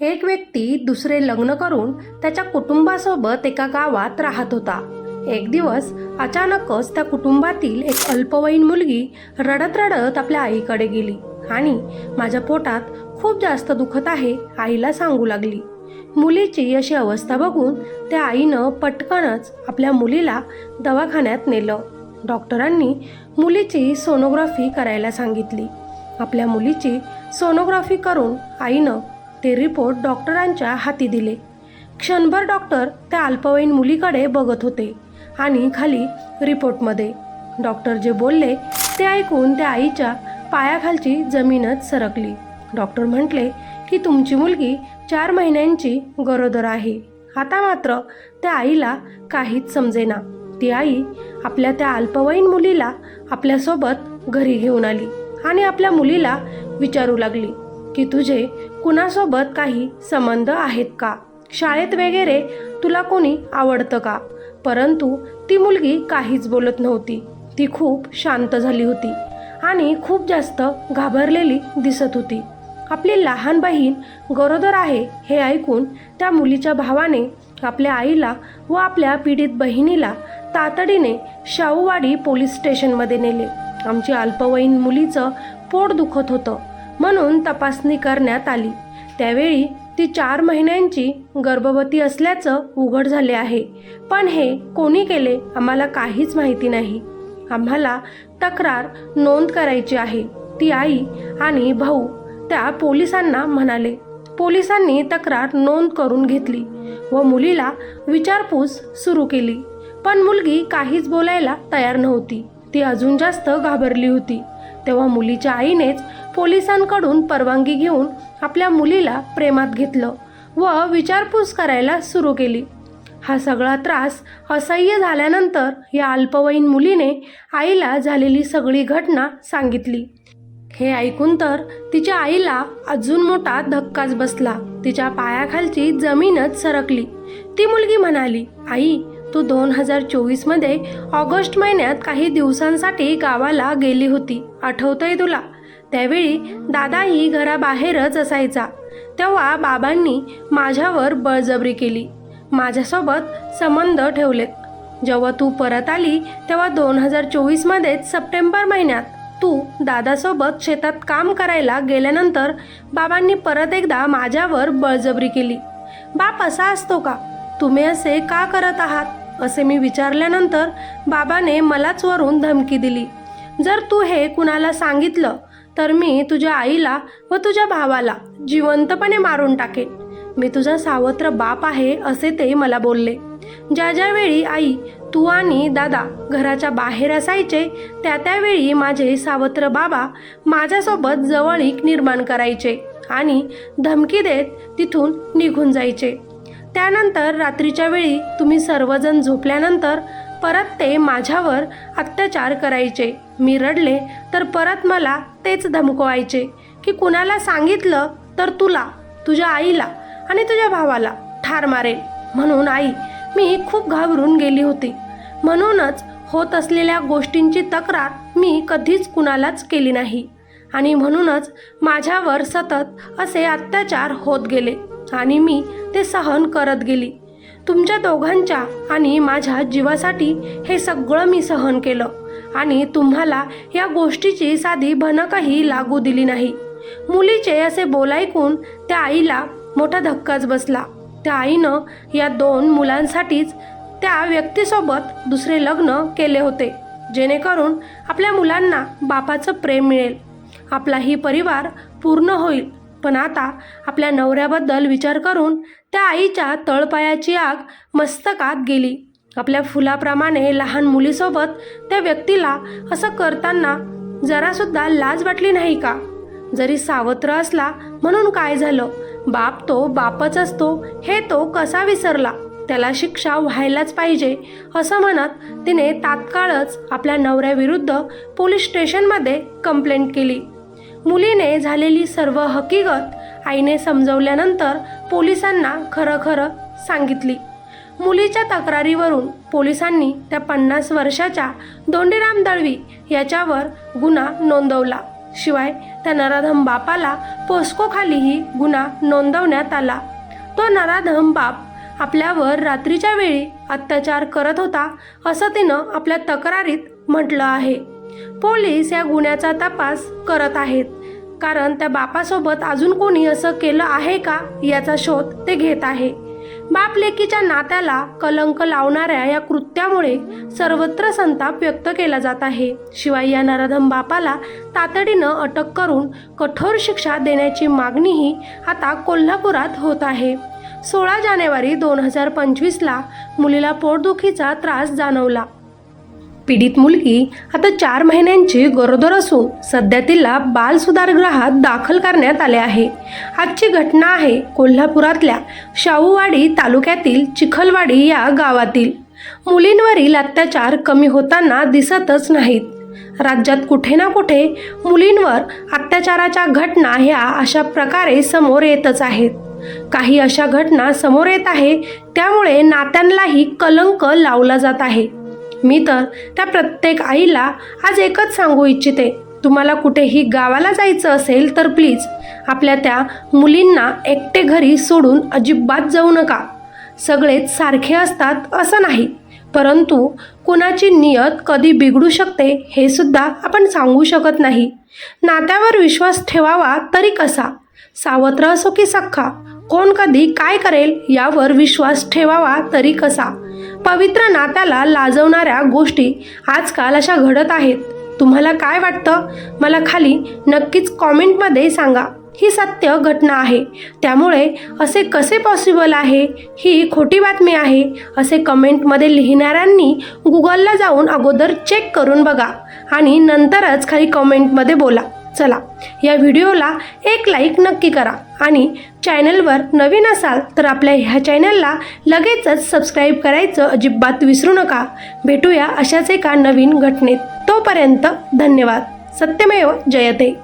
एक व्यक्ती दुसरे लग्न करून त्याच्या कुटुंबासोबत एका गावात राहत होता. एक दिवस अचानकच त्या कुटुंबातील एक अल्पवयीन मुलगी रडत रडत आपल्या आईकडे गेली आणि माझ्या पोटात खूप जास्त दुखत आहे आईला सांगू लागली. मुलीची अशी अवस्था बघून त्या आईनं पटकनच आपल्या मुलीला दवाखान्यात नेलं. डॉक्टरांनी मुलीची सोनोग्राफी करायला सांगितली. आपल्या मुलीची सोनोग्राफी करून आईनं ते रिपोर्ट डॉक्टरांच्या हाती दिले. क्षणभर डॉक्टर त्या अल्पवयीन मुलीकडे बघत होते आणि खाली रिपोर्टमध्ये. डॉक्टर जे बोलले ते ऐकून त्या आईच्या पायाखालची जमीनच सरकली. डॉक्टर म्हटले की तुमची मुलगी चार महिन्यांची गरोदर आहे. आता मात्र त्या आईला काहीच समजेना. ती आई आपल्या त्या अल्पवयीन मुलीला आपल्यासोबत घरी घेऊन आली आणि आपल्या मुलीला विचारू लागली की तुझे कुणासोबत काही संबंध आहेत का? शाळेत वगैरे तुला कोणी आवडतं का? परंतु ती मुलगी काहीच बोलत नव्हती. ती खूप शांत झाली होती आणि खूप जास्त घाबरलेली दिसत होती. आपली लहान बहीण गरोदर आहे हे ऐकून त्या मुलीच्या भावाने आपल्या आईला व आपल्या पीडित बहिणीला तातडीने शाहूवाडी पोलीस स्टेशनमध्ये नेले. आमची अल्पवयीन मुलीचं पोट दुखत होतं. म्हणून तपासणी करण्यात आली. त्यावेळी ती चार महिन्यांची गर्भवती असल्याचं उघड झाले आहे. पण हे कोणी केले आम्हाला काहीच माहिती नाही. आम्हाला तक्रार नोंद करायची आहे. ती आई आणि भाऊ त्या पोलिसांना म्हणाले. पोलिसांनी तक्रार नोंद करून घेतली व मुलीला विचारपूस सुरू केली. पण मुलगी काहीच बोलायला तयार नव्हती. ती अजून जास्त घाबरली होती. तेव्हा मुलीच्या आईनेच पोलिसांकडून परवानगी घेऊन आपल्या मुलीला प्रेमात घेतलं व विचारपूस करायला सुरू केली. हा सगळा त्रास असह्य झाल्यानंतर या अल्पवयीन मुलीने आईला झालेली सगळी घटना सांगितली. हे ऐकून तर तिच्या आईला अजून मोठा धक्काच बसला. तिच्या पायाखालची जमीनच सरकली. ती मुलगी म्हणाली आई तू दोन हजार चोवीसमध्ये ऑगस्ट महिन्यात काही दिवसांसाठी गावाला गेली होती. आठवतंय तुला? त्यावेळी दादाही घराबाहेरच असायचा. तेव्हा बाबांनी माझ्यावर बळजबरी केली. माझ्यासोबत संबंध ठेवलेत. जेव्हा तू परत आली तेव्हा दोन हजार चोवीसमध्येच सप्टेंबर महिन्यात तू दादासोबत शेतात काम करायला गेल्यानंतर बाबांनी परत एकदा माझ्यावर बळजबरी केली. बाप असा असतो का? तुम्ही असे का करत आहात? असे मी विचारल्यानंतर बाबाने मलाच वरून धमकी दिली. जर तू हे कुणाला सांगितलं तर मी तुझ्या आईला व तुझ्या भावाला जिवंतपणे मारून टाकेन. मी तुझा सावत्र बाप आहे असे ते मला बोलले. ज्या ज्यावेळी आई तू आणि दादा घराच्या बाहेर असायचे त्या त्यावेळी माझे सावत्र बाबा माझ्यासोबत जवळीक निर्माण करायचे आणि धमकी देत तिथून निघून जायचे. त्यानंतर रात्रीच्या वेळी तुम्ही सर्वजण झोपल्यानंतर परत ते माझ्यावर अत्याचार करायचे. मी रडले तर परत मला तेच धमकवायचे की कुणाला सांगितलं तर तुला तुझ्या आईला आणि तुझ्या भावाला ठार मारेल. म्हणून आई मी खूप घाबरून गेली होती. म्हणूनच होत असलेल्या गोष्टींची तक्रार मी कधीच कुणालाच केली नाही. आणि म्हणूनच माझ्यावर सतत असे अत्याचार होत गेले आणि मी ते सहन करत गेली. तुमच्या दोघांच्या आणि माझ्या जीवासाठी हे सगळं मी सहन केलं. आणि तुम्हाला या गोष्टीची साधी भनकही लागू दिली नाही. मुलीचे असे बोलायकून त्या आईला मोठा धक्काच बसला. त्या आईनं या दोन मुलांसाठीच त्या व्यक्तीसोबत दुसरे लग्न केले होते जेणेकरून आपल्या मुलांना बापाचं प्रेम मिळेल. आपला ही परिवार पूर्ण होईल. पण आता आपल्या नवऱ्याबद्दल विचार करून त्या आईच्या तळपायाची आग मस्तकात गेली. आपल्या फुलाप्रमाणे लहान मुलीसोबत त्या व्यक्तीला असं करताना जरासुद्धा लाज वाटली नाही का? जरी सावत्र असला म्हणून काय झालं? बाप तो बापच असतो हे तो कसा विसरला? त्याला शिक्षा व्हायलाच पाहिजे असं म्हणत तिने तात्काळच आपल्या नवऱ्याविरुद्ध पोलीस स्टेशनमध्ये कंप्लेंट केली. मुलीने झालेली सर्व हकीकत आईने समजवल्यानंतर पोलिसांना खरं खरं सांगितली. मुलीच्या तक्रारीवरून पोलिसांनी त्या पन्नास वर्षाच्या दोंडीराम दळवी याच्यावर गुन्हा नोंदवला. शिवाय त्या नराधम बापाला पोस्कोखालीही गुन्हा नोंदवण्यात आला. तो नराधम बाप आपल्यावर रात्रीच्या वेळी अत्याचार करत होता असं तिनं आपल्या तक्रारीत म्हटलं आहे. पोलीस या गुन्ह्याचा तपास करत आहेत. कारण त्या बापासोबत अजून कोणी असं केलं आहे का याचा शोध ते घेत आहे. बापलेकीच्या नात्याला कलंक लावणाऱ्या या कृत्यामुळे सर्वत्र संताप व्यक्त केला जात आहे. शिवाय या नराधम बापाला तातडीनं अटक करून कठोर शिक्षा देण्याची मागणीही आता कोल्हापुरात होत आहे. सोळा जानेवारी दोन हजार पंचवीसला मुलीला पोटदुखीचा त्रास जाणवला. पीडित मुलगी आता चार महिन्यांची गरोदर असून सध्या तिला बाल सुधारगृहात दाखल करण्यात आले आहे. आजची घटना आहे कोल्हापुरातल्या शाहूवाडी तालुक्यातील चिखलवाडी या गावातील. मुलींवरील अत्याचार कमी होताना दिसतच नाहीत. राज्यात कुठे ना कुठे मुलींवर अत्याचाराच्या घटना ह्या अशा प्रकारे समोर येतच आहेत. काही अशा घटना समोर येत आहे त्यामुळे नात्यांनाही कलंक लावला जात आहे. मी तर त्या प्रत्येक आईला आज एकच सांगू इच्छिते. तुम्हाला कुठेही गावाला जायचं असेल तर प्लीज आपल्या त्या मुलींना एकटे घरी सोडून अजिबात जाऊ नका. सगळेच सारखे असतात असं नाही परंतु कुणाची नियत कधी बिघडू शकते हे सुद्धा आपण सांगू शकत नाही. नात्यावर विश्वास ठेवावा तरी कसा? सावत्र असो की सख्खा कोण कधी काय करेल यावर विश्वास ठेवावा तरी कसा? पवित्र नात्याला लाजवणाऱ्या गोष्टी आजकाल अशा घडत आहेत. तुम्हाला काय वाटतं? मला खाली नक्कीच कॉमेंटमध्ये सांगा. ही सत्य घटना आहे. त्यामुळे असे कसे पॉसिबल आहे? ही खोटी बातमी आहे. असे कमेंटमध्ये लिहिणाऱ्यांनी गुगलला जाऊन अगोदर चेक करून बघा आणि नंतरच खाली कमेंटमध्ये बोला. चला या व्हिडिओला एक लाईक नक्की करा आणि चॅनलवर नवीन असाल तर आपल्या ह्या चॅनलला लगेचच सबस्क्राईब करायचं अजिबात विसरू नका. भेटूया अशाच एका नवीन घटनेत. तोपर्यंत धन्यवाद. सत्यमेव जयते.